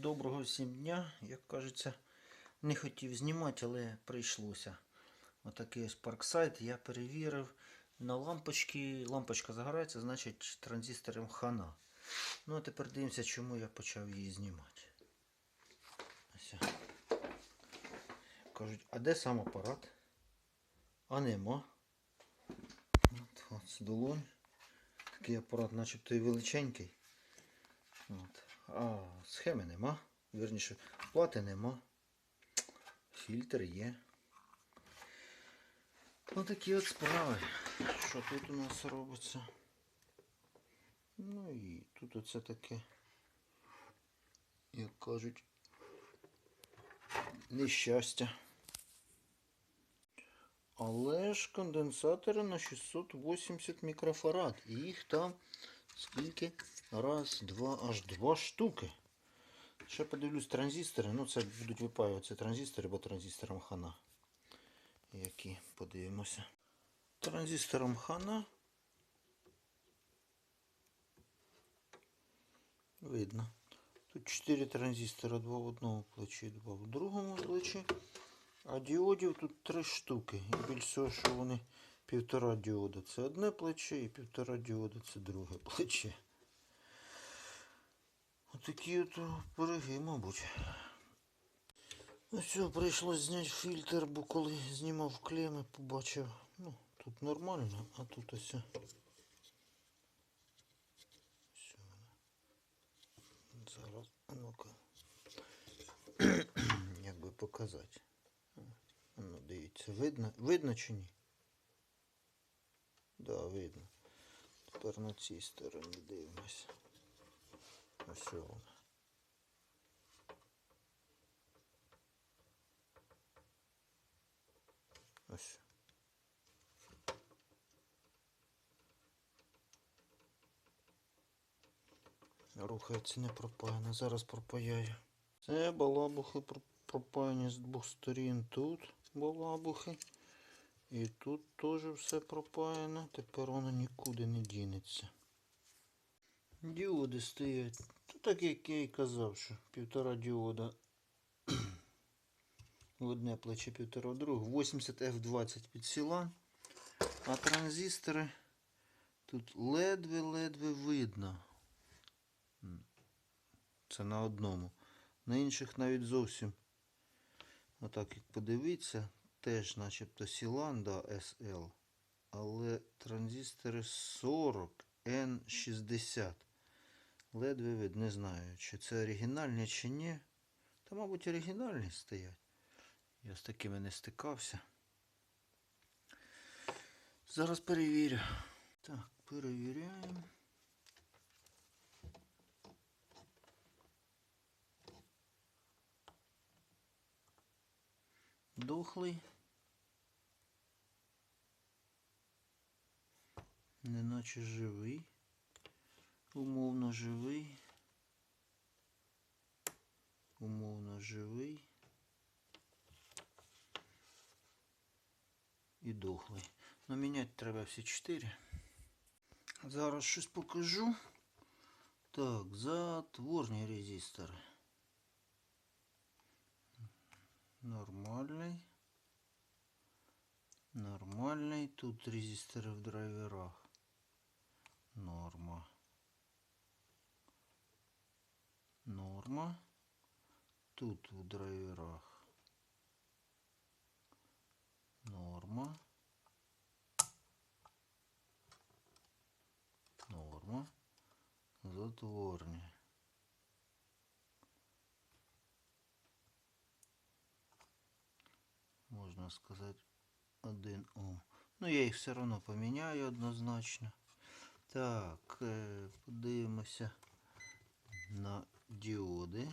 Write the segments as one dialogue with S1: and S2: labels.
S1: Доброго всім дня, як кажеться, не хотів знімати, але прийшлося. Отакий ось парксайт я перевірив. На лампочки, лампочка загорається, значить транзистором хана. Ну а тепер дивимося, чому я почав її знімати. Ось. Кажуть, а де сам апарат? А нема. От, от долонь. Такий апарат начебто і величенький. От. А схеми нема. Вірніше, плати нема. Фільтр є. Ось такі от справи. Що тут у нас робиться? Ну і тут оце таке, як кажуть, нещастя. Але ж конденсатори на 680 мікрофарад. І їх там скільки? Раз, два, аж два штуки. Ще подивлюсь транзистори. Ну це будуть випаюватися транзистори, бо транзистором хана. Які подивимося. Транзистором хана. Видно. Тут 4 транзистора, два в одному плечі, два в другому плечі. А діодів тут три штуки. І більш всього, що вони півтора діода це одне плече і півтора діода це друге плече. Отакі от пироги, мабуть. Ну все, прийшлось зняти фільтр, бо коли знімав клеми, побачив. Ну, тут нормально, а тут ось. Все. Зараз, ну-ка. Як би показати. Ну, дивіться, видно, видно чи ні? Да, видно. Тепер на цій стороні дивимося. Ось вона. Ось. Рухається не пропаяно. Зараз пропаяю. Це балабухи пропаяні з двох сторін. Тут балабухи. І тут теж все пропаяно. Тепер воно нікуди не дінеться. Діоди стоять. Та так як я і казав, що півтора діода в одне плече півтора в друге. 80 F20 підсіла. А транзистори тут ледве-ледве видно. Це на одному. На інших навіть зовсім. Отак як подивитися, теж начебто Сілан, да, SL. Але транзистори 40 N60. Ледве вид, не знаю, чи це оригінальні, чи ні. Та, мабуть, оригінальні стоять. Я з такими не стикався. Зараз перевірю. Так, перевіряємо. Дохлий. Неначе живий. Умовно живий. Умовно живий. І дохлий. Ну, міняти треба всі чотири. Зараз щось покажу. Так, затворні резистори. Нормальний. Нормальний. Тут резистори в драйверах. Норма. Норма. Тут в драйверах. Норма. Норма. Затворні. Можна сказати 1 Ом. Ну, я їх все одно поміняю однозначно. Так, е, подивимося на діоди.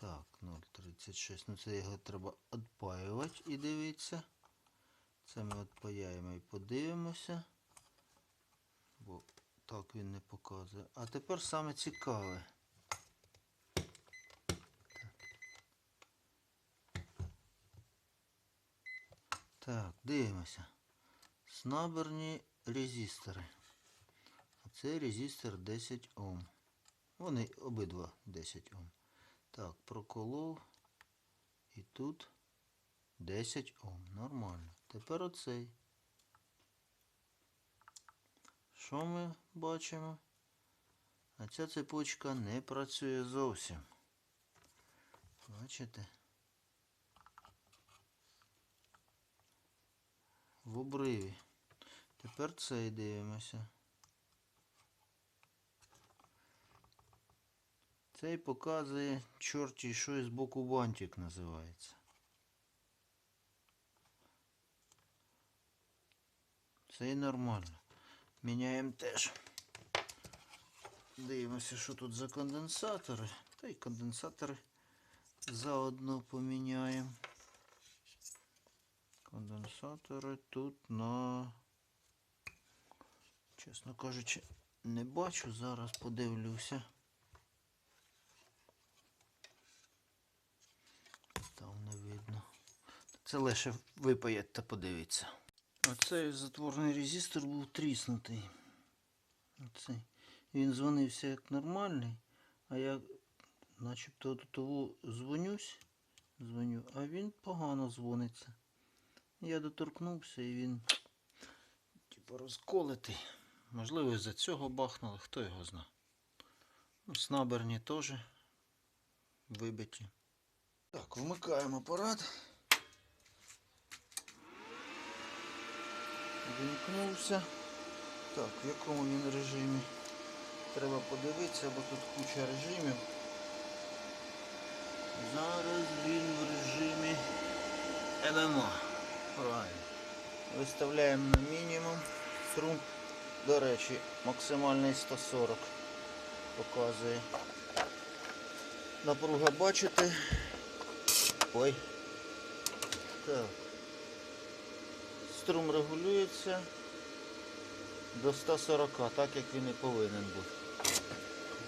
S1: Так, 0,36. Ну це його треба відпаювати і дивитися. Це ми відпаяємо і подивимося. Бо так він не показує. А тепер саме цікаве. Так, дивимося. Снаберні резистори. Цей резистор 10 Ом. Вони обидва 10 Ом. Так, проколов. І тут 10 Ом. Нормально. Тепер оцей. Що ми бачимо? А ця цепочка не працює зовсім. Бачите? В обриві. Тепер цей дивимося. Цей показує чорті що з боку бантик називається. Цей нормально. Міняємо теж. Дивимося, що тут за конденсатори. Та й конденсатори заодно поміняємо. Конденсатори тут на, чесно кажучи, не бачу. Зараз подивлюся. Там не видно. Це лише випаять та подивіться. Оцей затворний резистор був тріснутий. Оцей. Він дзвонився як нормальний, а я начебто до того дзвонюсь, дзвоню, а він погано дзвониться. Я доторкнувся і він типу розколотий. Можливо, із-за цього бахнули, хто його зна. Ну, снаберні теж вибиті. Так, вмикаємо апарат. Вимкнувся. Так, в якому він режимі? Треба подивитися, бо тут куча режимів. Зараз він в режимі ММО. Правильно. Виставляємо на мінімум. Струм, до речі, максимальний 140 показує. Напруга бачите. Ой. Так. Струм регулюється до 140, так як він і повинен бути.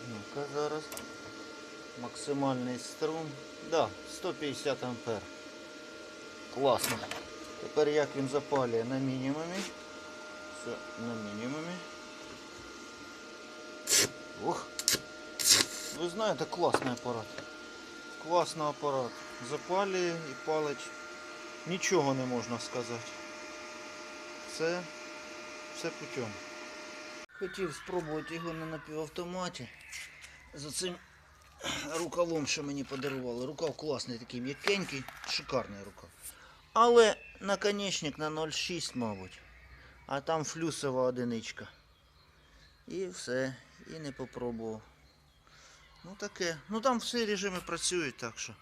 S1: Ну-ка зараз. Максимальний струм. Да, 150 ампер. Класно. Тепер як він запалює на мінімумі. Все, на мінімумі. Ох. Ви знаєте, класний апарат. Класний апарат. Запалює і палить. Нічого не можна сказати. Це все путем. Хотів спробувати його на напівавтоматі. За цим рукавом, що мені подарували. Рукав класний, такий м'якенький, шикарний рукав. Але наконечник на 0,6, мабуть. А там флюсова одиничка. І все. І не попробував. Ну таке. Ну там всі режими працюють, так що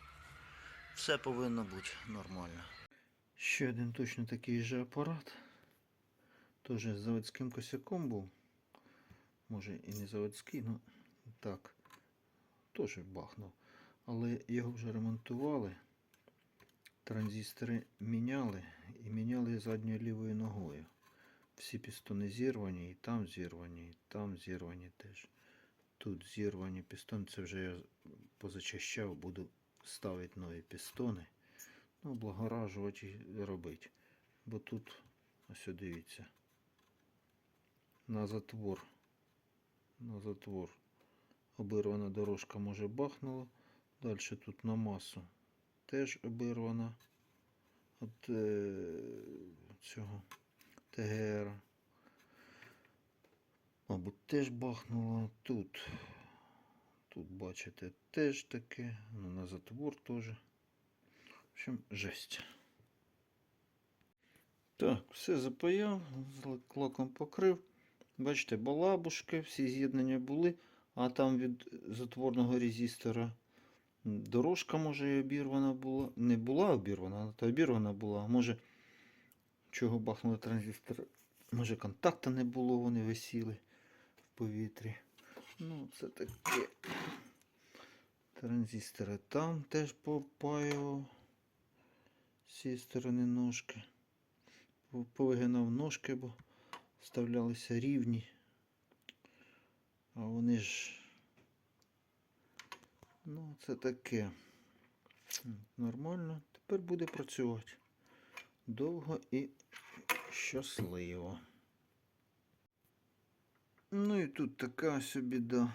S1: все повинно бути нормально. Ще один точно такий же апарат. Теж заводським косяком був. Може і не заводський, ну так. Теж бахнув. Але його вже ремонтували. Транзистори міняли і міняли задньою лівою ногою. Всі пістони зірвані, і там зірвані, і там зірвані теж. Тут зірвані пістони. Це вже я позачищав, буду ставити нові пістони. Ну, облагоражувати і робити. Бо тут, ось дивіться, на затвор. На затвор. Обірвана дорожка може бахнула. Далі тут на масу теж обірвана от е, цього ТГР. Мабуть, теж бахнула. Тут, тут бачите, теж таке. Ну, на затвор теж. В общем, жесть. Так, все запаяв, лаком покрив. Бачите, балабушки, всі з'єднання були, а там від затворного резистора дорожка може і обірвана була. Не була обірвана, а обірвана була. Може, чого бахнули транзистор? Може контакта не було, вони висіли в повітрі. Ну, це таке. Транзистори там теж попаював. З цієї сторони ножки. Повигинав ножки, бо вставлялися рівні. А вони ж. Ну, це таке. Нормально. Тепер буде працювати. Довго і щасливо. Ну і тут така ось біда,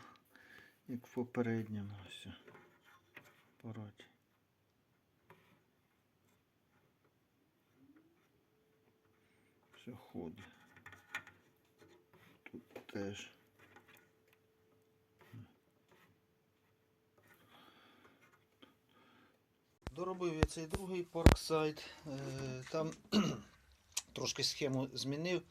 S1: як в попередньому ось апараті. Все ходить. Теж. Доробив я цей другий парксайд. Е, Там трошки схему змінив,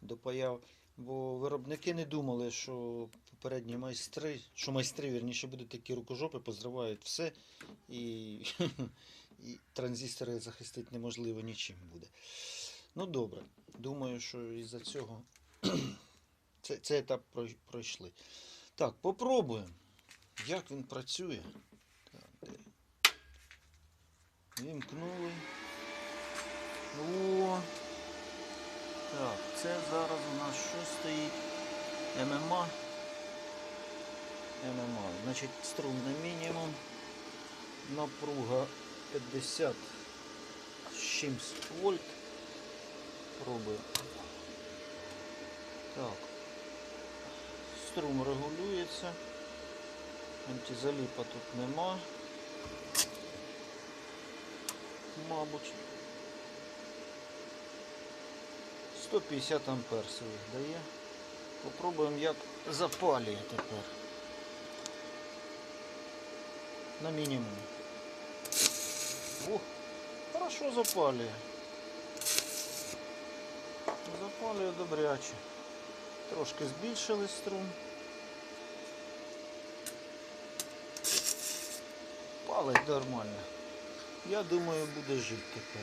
S1: допаяв, бо виробники не думали, що попередні майстри, що майстри, вірніше, будуть такі рукожопи, позривають все і, і транзистори захистити неможливо нічим буде. Ну добре, думаю, що із-за цього це, цей етап пройшли. Так, попробуємо, як він працює. Вімкнули. О! Так, це зараз у нас що стоїть? ММА. ММА. Значить, струм на мінімум. Напруга 50 з чимсь вольт. Пробую. Так. Струм регулюється. Антизаліпа тут нема. Мабуть. 150 ампер своїх дає. Попробуємо як запалює тепер. На мінімум. О, хорошо запалює. Запалює добряче. Трошки збільшили струм. Палить нормально. Я думаю, буде жити тепер.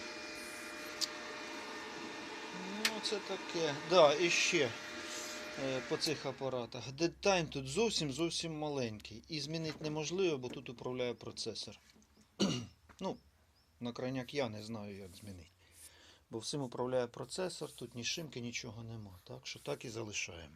S1: Ну, це таке. Да, і ще е, по цих апаратах. Дедтайм тут зовсім зовсім маленький. І змінити неможливо, бо тут управляє процесор. ну, на крайняк я не знаю, як змінити. Бо всім управляє процесор, тут ні шимки, нічого нема. Так що так і залишаємо.